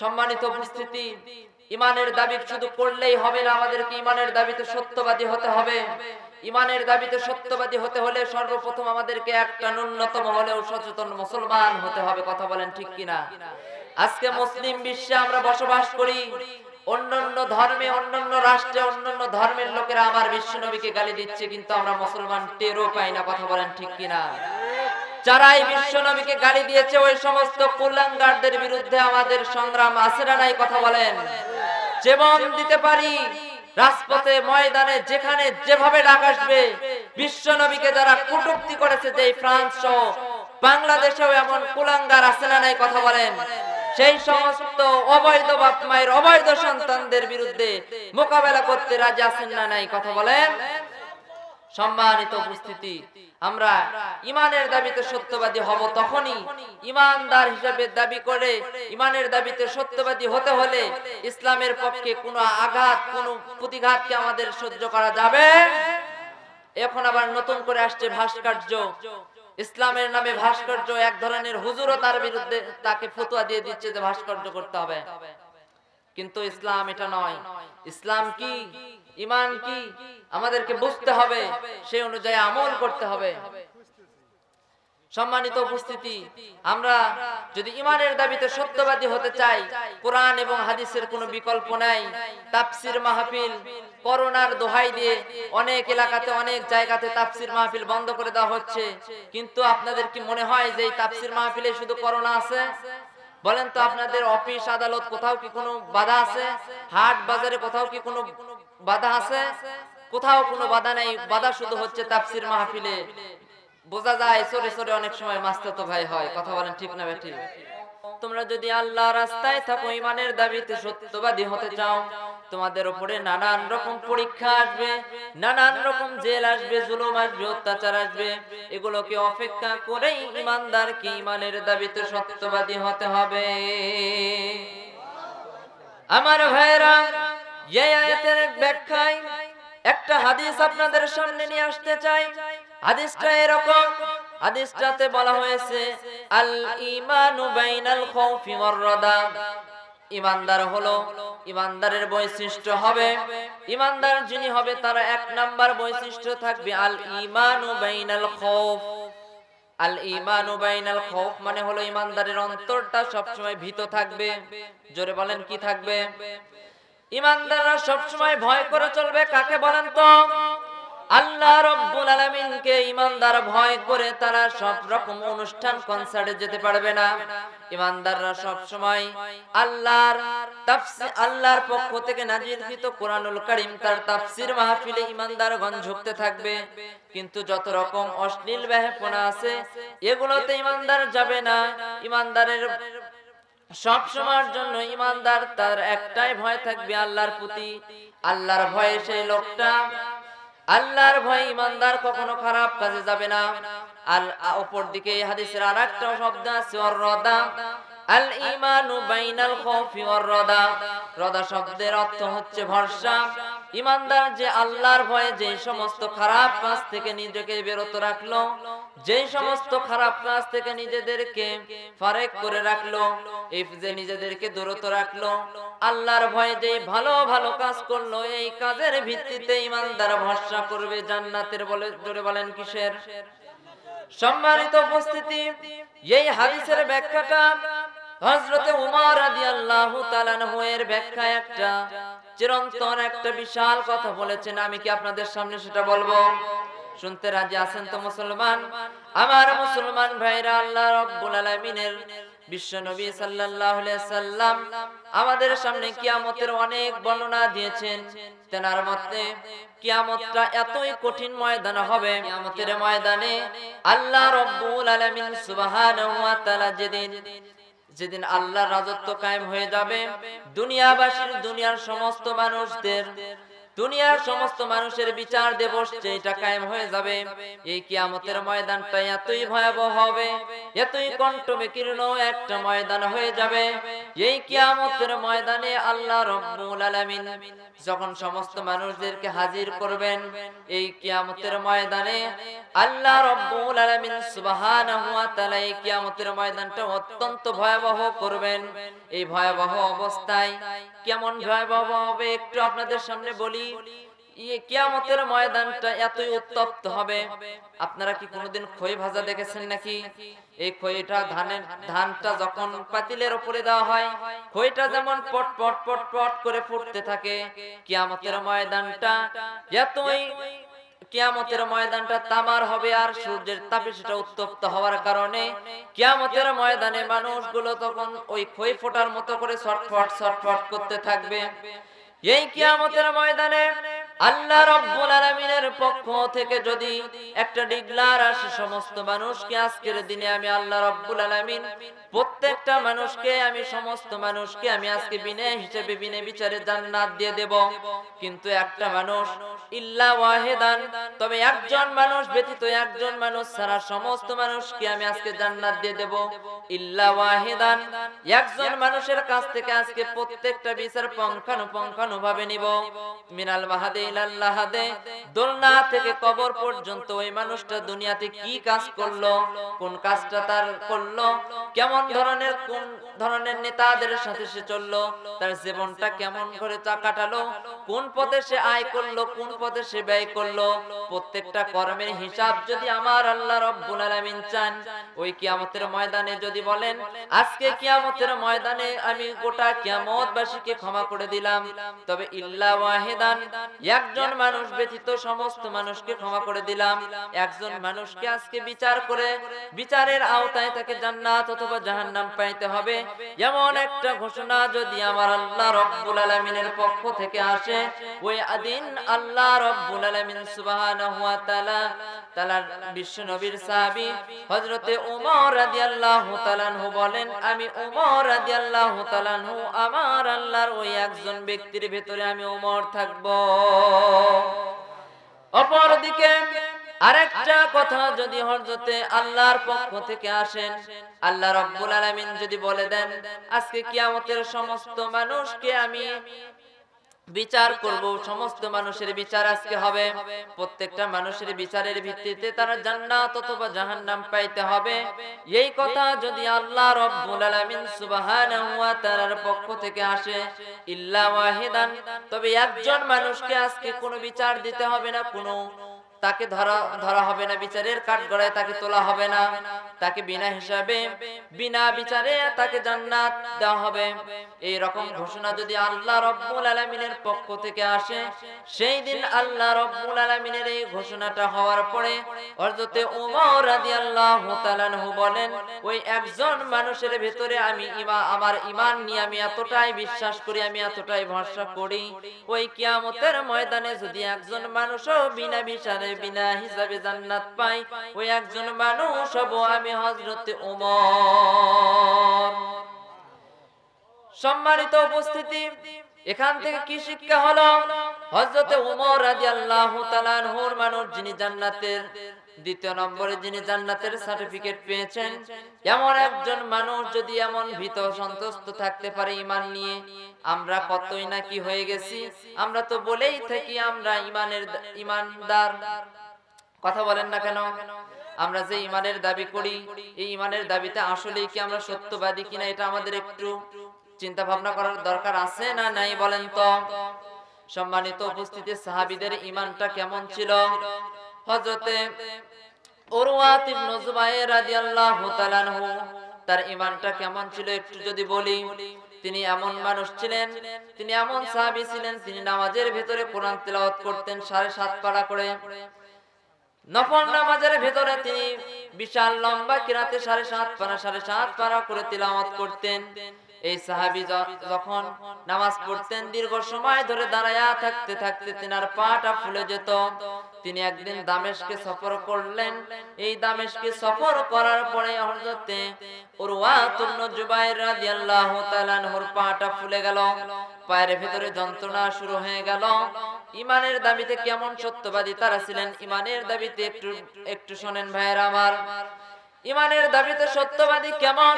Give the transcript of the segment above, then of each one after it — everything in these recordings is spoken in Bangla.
সম্মানিত উপস্থিতি, ইমানের দাবি শুধু করলেই হবে না, আমাদেরকে ইমানের দাবিতে সত্যবাদী হতে হবে। ইমানের দাবিতে সত্যবাদী হতে হলে সর্বপ্রথম আমাদেরকে একটা ন্যূনতম হলেও সচেতন মুসলমান হতে হবে, কথা বলেন ঠিক কিনা? আজকে মুসলিম বিশ্বে আমরা বসবাস করি, অন্যান্য ধর্মে, অন্যান্য রাষ্ট্রে, অন্যান্য ধর্মের লোকেরা আমার বিশ্ব নবীকে গালি দিচ্ছে, কিন্তু আমরা মুসলমান টেরও পাই না, কথা বলেন ঠিক কিনা? যারা এই বিশ্ব নবীকে গালি দিয়েছে, ওই সমস্ত কুলাঙ্গারদের বিরুদ্ধে আমাদের সংগ্রাম আছে না নাই কথা বলেন? যেমন দিতে পারি, রাজপথে, ময়দানে, যেখানে যেভাবে ডাক আসবে, বিশ্ব নবীকে যারা কটূক্তি করেছে যে ফ্রান্স সহ, বাংলাদেশেও এমন কুলাঙ্গার আছে না নাই কথা বলেন? সেই সমস্ত অবৈধ বাপ মায়ের, অবৈধ সন্তানদের বিরুদ্ধে মোকাবেলা করতে রাজি আছেন না নাই কথা বলেন? সম্মানিত উপস্থিতি। আমরা ইমানের দাবিতে সত্যবাদী হব তখনই ইমানদার হিসেবে দাবি করে ইমানের দাবিতে সত্যবাদী হতে হলে ইসলামের পক্ষে কোনো আঘাত, কোনো প্রতিঘাতকে আমাদের সহ্য করা যাবে? এখন আবার নতুন করে আসছে ভাস্কর্য। ইসলামের নামে ভাস্কর্য এক ধরনের হুজুরও তার বিরুদ্ধে তাকে ফতোয়া দিয়ে দিচ্ছে যে ভাস্কর্য করতে হবে। কিন্তু ইসলাম এটা নয়। ইসলাম কি? ইমান কি? আমাদেরকে বুঝতে হবে। সেই অনুযায়ী আমল করতে হবে। সম্মানিত উপস্থিতি আমরা যদি ইমানের দাবিতে সত্যবাদী হতে চাই কোরআন এবং হাদিসের কোনো বিকল্প নাই। তাফসির মাহফিল করোনার দোহাই দিয়ে অনেক এলাকাতে অনেক জায়গাতে তাফসির মাহফিল বন্ধ করে দেওয়া হচ্ছে। কিন্তু আপনাদের কি মনে হয় যে এই তাফসির মাহফিলে শুধু করোনা আছে? বলেন তো আপনাদের অফিস, আদালত কোথাও কি কোনো বাধা আছে? হাট, বাজারে কোথাও কি কোনো বাধা আছে? কোথাও কোনো বাধা নাই, বাধা শুধু হচ্ছে তাফসির মাহফিলে। বোঝা যায়, সরে সরে অনেক সময় মাস্তাতো ভাই হয়, কথা বলেন ঠিক না ঠিক? তোমরা যদি আল্লাহ রাস্তায় থাকো, ইমানের দাবিতে সত্যবাদী হতে চাও তোমাদের উপরে নানান রকম পরীক্ষা আসবে, নানান রকম জেল আসবে, জুলুম আসবে, অত্যাচার আসবে। এগুলোকে অপেক্ষা করেই ইমানদারকে ইমানের দাবিতে সত্যবাদী হতে হবে। আমার ভাইরা এই আয়াতের ব্যাখ্যায় একটা হাদিস আপনাদের সামনে নিয়ে আসতে চাই। হাদিসটা এরকম, হাদিসটাতে বলা হয়েছে আল ইমানু বাইনাল খাউফি ওয়ার রাদা ইমানদার হলো ইমানদারের বৈশিষ্ট্য হবে। ইমানদার যিনি হবে, তার এক নাম্বার বৈশিষ্ট্য থাকবে, আল ইমানু বাইনাল খৌফ। আল ইমানু বাইনাল খৌফ মানে হলো ইমানদারের অন্তরটা সবসময় ভীত থাকবে। জোরে বলেন কি থাকবে? ইমানদাররা সবসময় ভয় করে চলবে, কাকে বলেন তো? আল্লাহ রব্বুল আলামিনকে ইমানদার ভয় করে তারা সব রকম অনুষ্ঠান কনসার্টে যেতে পারবে না। ইমানদাররা সব সময় আল্লাহর তাফসীর আল্লাহর পক্ষ থেকে নাজিলকৃত কোরআনুল কারীম, তার তাফসীর মাহফিলে ইমানদারগণ ঝুঁকতে থাকবে। কিন্তু যত রকম অশ্লীল ব্যাহপনা আছে, এগুলোতে ইমানদার যাবে না। ইমানদারের সব সময়ের জন্য ইমানদার তার একটাই ভয় থাকবে আল্লাহর প্রতি। আল্লাহর ভয়ে সেই লোকটা আল্লাহর ভয় ইমানদার কখনো খারাপ কাজে যাবে না। আর অপর দিকে হাদিসের আরেকটা শব্দ আছে রদা আল ইমানু বাইনাল খাউফি ওয়ার রদা রদা শব্দের অর্থ হচ্ছে ভরসা। ইমানদার যে আল্লাহর ভয়ে যে সমস্ত খারাপ কাজ থেকে নিজেকে বিরত রাখল, যে সমস্ত খারাপ কাজ থেকে নিজেদেরকে ফারেক করে রাখল যে নিজেদেরকে দূরত রাখল, আল্লাহর ভয়ে যে ভালো ভালো কাজ করল, এই কাজের ভিত্তিতে ইমানদার ভরসা করবে জান্নাতের বলে জোরে বলেন কিসের? সম্মানিত উপস্থিতি, এই হাদিসের ব্যাখ্যাটা হযরতে উমর রাদিয়াল্লাহু তাআলা এর ব্যাখ্যা একটা, চিরন্তন একটা বিশাল কথা বলেছেন। আমি কি আপনাদের সামনে সেটা বলব? শুনতে রাজি আছেন তো মুসলমান? আমার মুসলমান ভাইরা, আল্লাহ রাব্বুল আলামিনের বিশ্ব নবী আলাইহি সাল্লাম আমাদের সামনে কিয়ামতের অনেক বর্ণনা দিয়েছেন। তেনার মতে কিয়ামতটা এতই কঠিন ময়দান হবে, কিয়ামতের ময়দানে আল্লাহ রাব্বুল আলামিন তাআলা যেদিন যেদিন আল্লাহর রাজত্ব কায়েম হয়ে যাবে দুনিয়াবাসীর দুনিয়ার সমস্ত মানুষদের দুনিয়ার সমস্ত মানুষের বিচার দিবস যেটা কায়েম হয়ে যাবে, এই কিয়ামতের ময়দানটা এতই ভয়াবহ হবে, এতই কণ্ঠ বিকীর্ণ একটা ময়দান হয়ে যাবে এই কিয়ামতের ময়দানে আল্লাহ রব্বুল আলামিন যখন সমস্ত মানুষদেরকে হাজির করবেন, এই কিয়ামতের ময়দানে আল্লাহ রব্বুল আলামিন সুবহানাহু ওয়া তাআলা এই কিয়ামতের ময়দানটা অত্যন্ত ভয়াবহ করবেন। এই ভয়াবহ অবস্থায় কেমন ভয়াবহ হবে একটু আপনাদের সামনে বলি। ইয়ে কিয়ামতের ময়দানটা এতই উত্তপ্ত হবে। আপনারা কি কোনোদিন খই ভাজা দেখেছেন নাকি? এই খইটা ধানের ধানটা যখন পাতিলের উপরে দেওয়া হয়, খইটা যেমন পট পট পট পট করে ফুটতে থাকে, কিয়ামতের ময়দানটা এতই কিয়ামতের ময়দানটা তামার হবে আর সূর্যের তাপে সেটা উত্তপ্ত হওয়ার কারণে কিয়ামতের ময়দানে মানুষগুলো তখন ওই খই ফোটার মতো করে ছটফট ছটফট করতে থাকবে। এই কিয়ামতের ময়দানে আল্লাহ রব্বুল আলামিনের পক্ষ থেকে যদি একটা ডিগলার আসে সমস্ত মানুষকে, আজকের দিনে আমি আল্লাহ রব্বুল আলামিন প্রত্যেকটা মানুষকে, আমি সমস্ত মানুষকে, আমি আজকে বিনে হিসেবে বিনে বিচারে জান্নাত দিয়ে দেব। কিন্তু একটা মানুষ ইল্লা ওয়াহিদান, তবে একজন মানুষ ব্যতীত একজন মানুষ ছাড়া সমস্ত মানুষকে আমি আজকে জান্নাত দিয়ে দেব। ইল্লা ওয়াহিদান, একজন মানুষের কাছ থেকে আজকে প্রত্যেকটা বিচার পঙ্খানুপঙ্খানু ভাবে নিব। মিনাল মাহাদে দোলনা থেকে কবর পর্যন্ত ওই মানুষটা দুনিয়াতে কি কাজ করল, কোন কাজটা তার করল, কেমন ধরনের, কোন ধরনের নেতাদের সাথে সে চলল, তার জীবনটা কেমন করে কাটালো, কোন পথে সে আয় করল, কোন পথে সে ব্যয় করল, প্রত্যেকটা কর্মের হিসাব যদি আমার আল্লাহ রব্বুল আলামিন চান, ওই কিয়ামতের ময়দানে যদি বলেন, আজকে কিয়ামতের ময়দানে আমি গোটা কিয়ামতবাসীকে ক্ষমা করে দিলাম, তবে ইল্লা ওয়াহিদান একজন মানুষ ব্যতীত সমস্ত মানুষকে ক্ষমা করে দিলাম। একজন মানুষকে আজকে বিচার করে, বিচারের আওতায় তাকে জান্নাত অথবা জাহান্নাম পাইতে হবে। এমন একটা ঘোষণা যদি আমার আল্লাহ রব্বুল আলামিনের পক্ষ থেকে আসে, ওই আদিন আল্লাহ রব্বুল আলামিন সুবহানাহু ওয়া তাআলা তাআলার বিশ্ব নবীর সাহাবী হযরতে ওমর রাদিয়াল্লাহু তাআলা বলেন, আমি ওমর রাদিয়াল্লাহু তাআলা আমার আল্লাহর ওই একজন ব্যক্তির ভেতরে আমি ওমর থাকব। অপরদিকে আরেকটা কথা যদি হরজতে আল্লাহর পক্ষ থেকে আসেন, আল্লাহ রব্বুল আলামিন যদি বলে দেন, আজকে কিয়ামতের সমস্ত মানুষকে আমি বিচার করব, সমস্ত মানুষের বিচার আজকে হবে। প্রত্যেকটা মানুষের বিচারের ভিত্তিতে তারা জান্নাত অথবা জাহান্নাম পাইতে হবে। এই কথা যদি আল্লাহ রব্বুল আলামিন সুবহানাহু ওয়া তাআলার পক্ষ থেকে আসে, ইল্লা ওয়াহিদান, তবে একজন মানুষকে আজকে কোনো বিচার দিতে হবে না, কোনো তাকে ধরা ধরা হবে না, বিচারের কাঠগড়ায় তাকে তোলা হবে না। তাকে বিনা হিসাবে, বিনা বিচারে তাকে জান্নাত দেওয়া হবে। এই রকম ঘোষণা যদি আল্লাহ রব্বুল আলামিনের পক্ষ থেকে আসে, সেই দিন আল্লাহ রব্বুল আলামিনের এই ঘোষণাটা হওয়ার পরে হযরতে ওমর রাদিয়াল্লাহু তাআলা বলেন, ওই একজন মানুষের ভেতরে আমি ইমা, আমার ঈমান নিয়ে আমি এতটাই বিশ্বাস করি, আমি এতটাই ভরসা করি। ওই কিয়ামতের ময়দানে যদি একজন মানুষও বিনা বিচারে, বিনা হিসাবে জান্নাত পাই ওই একজন মানুষ হব আমি হযরতে ওমর। সম্মানিত উপস্থিতি, এখান থেকে কি শিক্ষা হলো? হযরতে ওমর রাদিয়াল্লাহু তাআলা আনহুর মানুষ যিনি জান্নাতের, দ্বিতীয় নম্বরে যিনি জান্নাতের সার্টিফিকেট পেয়েছেন, এমন একজন মানুষ যদি এমন ভীত সন্তুষ্ট থাকতে পারে ইমান নিয়ে, আমরা কতই না কি হয়ে গেছি? আমরা তো বলেই থাকি আমরা ইমানের ইমানদার কথা বলেন না কেন? আমরা যে ইমানের দাবি করি, এই ইমানের দাবিতে আসলেই কি আমরা সত্যবাদী কিনা এটা আমাদের একটু চিন্তা ভাবনা করার দরকার আছে না নাই বলেন তো? সম্মানিত উপস্থিতি সাহাবীদের ইমানটা কেমন ছিল? আনহু, তার ইমানটা কেমন ছিল একটু যদি বলি? তিনি এমন মানুষ ছিলেন, তিনি এমন সাহাবী ছিলেন, তিনি নামাজের ভিতরে কোরআন তেলাওয়াত করতেন সাড়ে সাত পারা করে। নফল নামাজের ভেতরে তিনি বিশাল লম্বা কিরাতে সাড়ে সাত পারা সাড়ে সাত পারা করে তিলাওয়াত করতেন। এই সাহাবি যখন নামাজ পড়তেন, দীর্ঘ সময় ধরে দাঁড়ায়া থাকতে থাকতে তিনার পাটা ফুলে যেত। তিনি একদিন দামেশকে সফর করলেন। এই দামেশকে সফর করার পরে হযরতে উরওয়াত ইবনে জুবাইর রাদিয়াল্লাহু তাআলা পাটা ফুলে গেল। পায়ের ভেতরে যন্ত্রণা শুরু হয়ে গেল। ইমানের দাবিতে কেমন সত্যবাদী তারা ছিলেন? ইমানের দাবিতে একটু একটু শোনেন ভাইয়েরা আমার। ইমানের দাবিতে সত্যবাদী কেমন?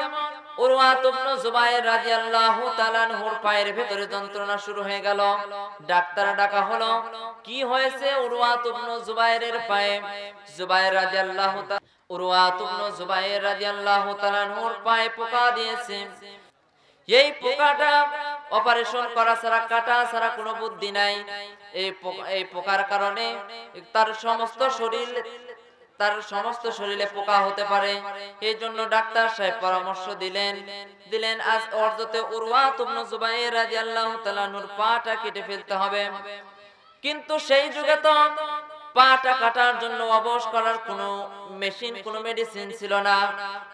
পোকা দিয়েছে। এই পোকাটা অপারেশন করা ছাড়া, কাটা ছাড়া কোনো বুদ্ধি নাই। এই এই পোকার কারণে তার সমস্ত শরীর, তার সমস্ত শরীরে পোকা হতে পারে। এই জন্য ডাক্তার সাহেব পরামর্শ দিলেন দিলেন, আজ অর্ধতে উরওয়া তুমন জুবাইর রাদিয়াল্লাহু তাআলা নূর পাটা কেটে ফেলতে হবে। কিন্তু সেই যুগে তো পাটা কাটার জন্য অবশ করার কোনো মেশিন, কোনো মেডিসিন ছিল না।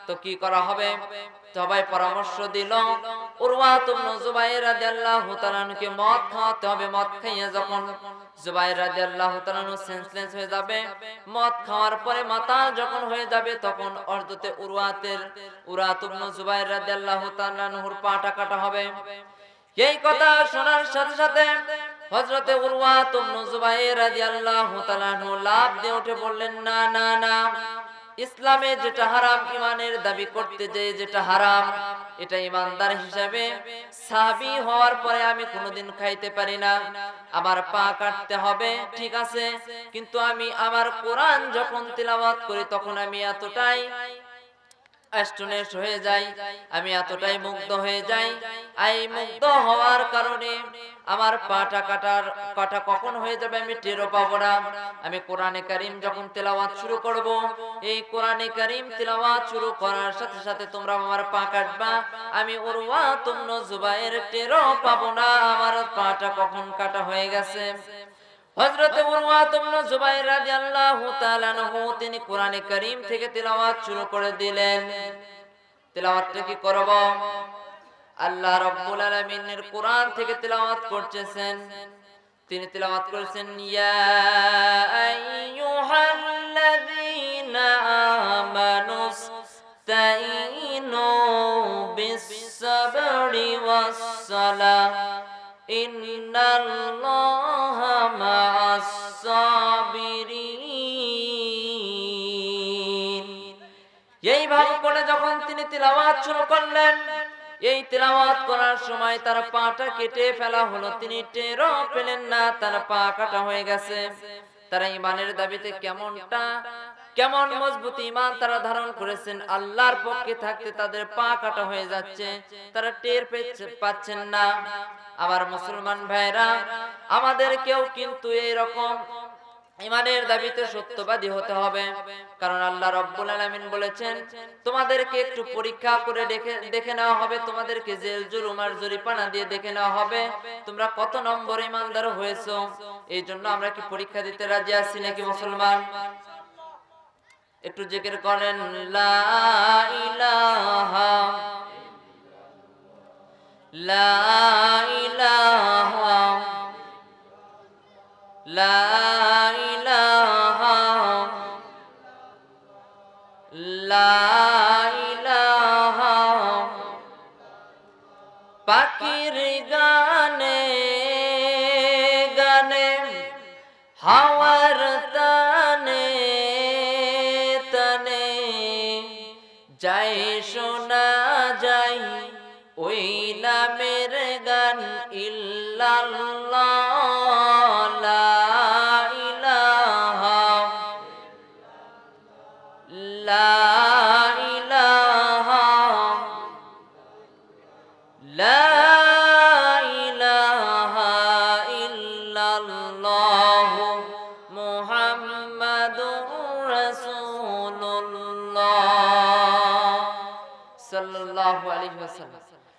তো কি করা হবে? সবাই পরামর্শ দিল মদ খাওয়াতে হবে, মদ যখন তাআলা সেন্সলেস হয়ে যাবে, মদ খাওয়ার পরে মাতাল যখন হয়ে যাবে তখন অর্ধতে উরওয়াতের পাটা কাটা হবে। এই কথা শোনার সাথে সাথে হযরতে উরওয়াত ইবনে জুবাইর রাদিয়াল্লাহু তাআলা লাভ দিয়ে উঠে বললেন, না না না। ইসলামে যেটা হারাম ইমানের দাবি করতে যে যেটা হারাম, এটা ইমানদার হিসাবে সাবি হওয়ার পরে আমি কোনোদিন খাইতে পারি না। আমার পা কাটতে হবে, ঠিক আছে, কিন্তু আমি আমার কোরআন যখন তেলাওয়াত করি তখন আমি এতটাই হয়ে যাই, আমি এতটাই মুগ্ধ হয়ে যাই। এই মুগ্ধ হওয়ার কারণে আমার পাটা কাটার কাটা কখন হয়ে যাবে আমি টেরও পাবো না। আমি কোরআনে কারিম যখন তেলাওয়াত শুরু করব, এই কোরআনে কারিম তেলাওয়াত শুরু করার সাথে সাথে তোমরা আমার পা কাটবা। আমি উরওয়া তুমন জুবাইর টেরও পাবো না, আমার পাটা কখন কাটা হয়ে গেছে। হযরত উরওয়াত ইবনে জুবাইর রাদিয়াল্লাহু তাআলা আনহু, তিনি কোরআনে কারীম থেকে তেলাওয়াত শুরু করে দিলেন। তেলাওয়াতটা কি করব? আল্লাহ রাব্বুল আলামিনের কোরআন থেকে তেলাওয়াত করতেছেন। তিনি তেলাওয়াত করেছেন, ইয়া আইয়ুহাল্লাযীনা এইভাবে করে যখন তিনি তিলাওয়াত শুরু করলেন এই তিলাওয়াত করার সময় তার পাটা কেটে ফেলা হলো। তিনি টেরও পেলেন না, তার পা কাটা হয়ে গেছে। তারা ইমানের দাবিতে কেমনটা, কেমন মজবুত ইমান তারা ধারণ করেছেন, আল্লাহর পক্ষে থাকতে তাদের পা কাটা হয়ে যাচ্ছে। তারা টের পেচ্ছে- পাচ্ছেন না। আবার মুসলমান ভাইরা, আমাদের কেউ কিন্তু এইরকম ইমানের দাবিতে সত্যবাদী হতে হবে। কারণ আল্লাহ রব্বুল আলামিন বলেছেন, তোমাদেরকে একটু পরীক্ষা করে দেখে নেওয়া হবে। তোমাদেরকে জেল, জুলুম আর জরিপানা দিয়ে দেখে নেওয়া হবে। তোমরা কত নম্বর ইমানদার হয়েছো? এই জন্য আমরা কি পরীক্ষা দিতে রাজি আছি নাকি মুসলমান? একটু জিকির করেন, লা ইলাহা লা পাখির গানে গানে হাওয়ার তানে তানে। যাই শোনা যাই ওই নামের গান ইল্লাল্লাহ।